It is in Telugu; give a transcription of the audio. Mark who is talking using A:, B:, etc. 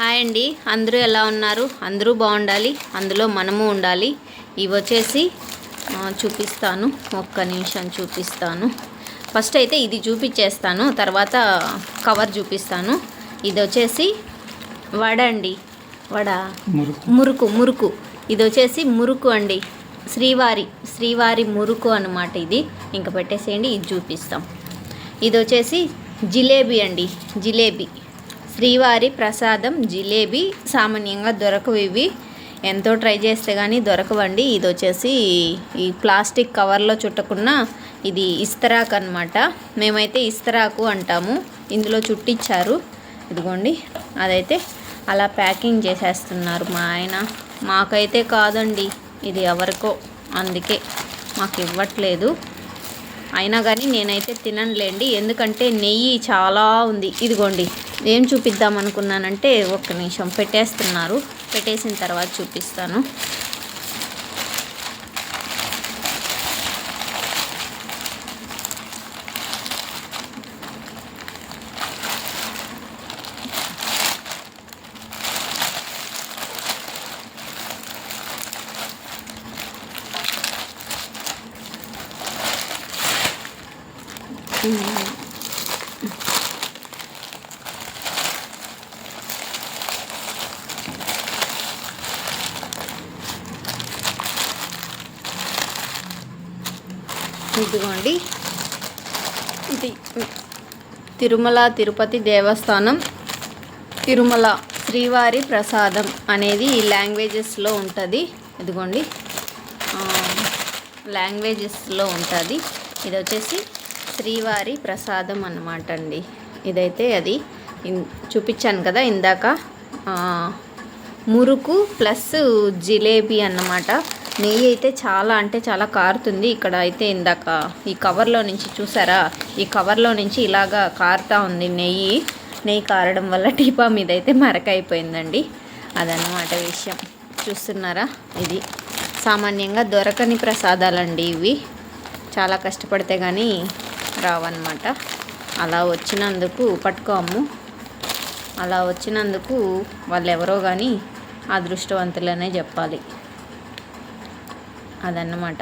A: హాయ్ అండి. అందరూ ఎలా ఉన్నారు? అందరూ బాగుండాలి. అందులో మనము ఉండాలి. ఇవి వచ్చేసి చూపిస్తాను. ఒక్క నిమిషం చూపిస్తాను. ఫస్ట్ అయితే ఇది చూపించేస్తాను. తర్వాత కవర్ చూపిస్తాను. ఇది వచ్చేసి వడ అండి. వడ.
B: మురుకు.
A: మురుకు మురుకు. ఇది వచ్చేసి మురుకు అండి. శ్రీవారి శ్రీవారి మురుకు అన్నమాట ఇది. ఇంకా పెట్టేసేయండి ఇది చూపిస్తాం. ఇది వచ్చేసి జిలేబీ అండి. జిలేబీ. శ్రీవారి ప్రసాదం జిలేబీ సామాన్యంగా దొరకవు ఇవి. ఎంతో ట్రై చేస్తే కానీ దొరకవండి. ఇది వచ్చేసి ఈ ప్లాస్టిక్ కవర్లో చుట్టకున్న ఇది ఇస్తరాకు అనమాట మేమైతే ఇస్తరాకు అంటాము. ఇందులో చుట్టించారు ఇదిగోండి అదైతే అలా ప్యాకింగ్ చేసేస్తున్నారు మా ఆయన. మాకైతే కాదండి ఇది ఎవరికో. అందుకే మాకు ఇవ్వట్లేదు అయినా కానీ నేనైతే తిననులేండి. ఎందుకంటే నెయ్యి చాలా ఉంది. ఇదిగోండి ఏం చూపిద్దాం అనుకున్నానంటే ఒక్క నిమిషం పెట్టేస్తున్నారు. పెట్టేసిన తర్వాత చూపిస్తాను. ఇదిగోండి. ఇది తిరుమల తిరుపతి దేవస్థానం తిరుమల శ్రీవారి ప్రసాదం అనేది ఈ లాంగ్వేజెస్లో ఉంటుంది. ఇదిగోండి. లాంగ్వేజెస్లో ఉంటుంది. ఇది వచ్చేసి శ్రీవారి ప్రసాదం అన్నమాట అండి ఇదైతే అది చూపించాను కదా ఇందాక. మురుకు ప్లస్ జిలేబీ అన్నమాట. నెయ్యి అయితే చాలా అంటే చాలా కారుతుంది. ఇక్కడ అయితే ఇందాక ఈ కవర్లో నుంచి చూసారా? ఈ కవర్లో నుంచి ఇలాగా కారుతా ఉంది నెయ్యి. నెయ్యి కారడం వల్ల టీపా మీద అయితే మరకైపోయిందండి. అదన్నమాట విషయం. చూస్తున్నారా? ఇది సామాన్యంగా దొరకని ప్రసాదాలండి ఇవి. చాలా కష్టపడితే కానీ రావన్నమాట. అలా వచ్చినందుకు పట్టుకోము అలా వచ్చినందుకు వాళ్ళు ఎవరో కానీ అదృష్టవంతులనే చెప్పాలి. అదన్నమాట.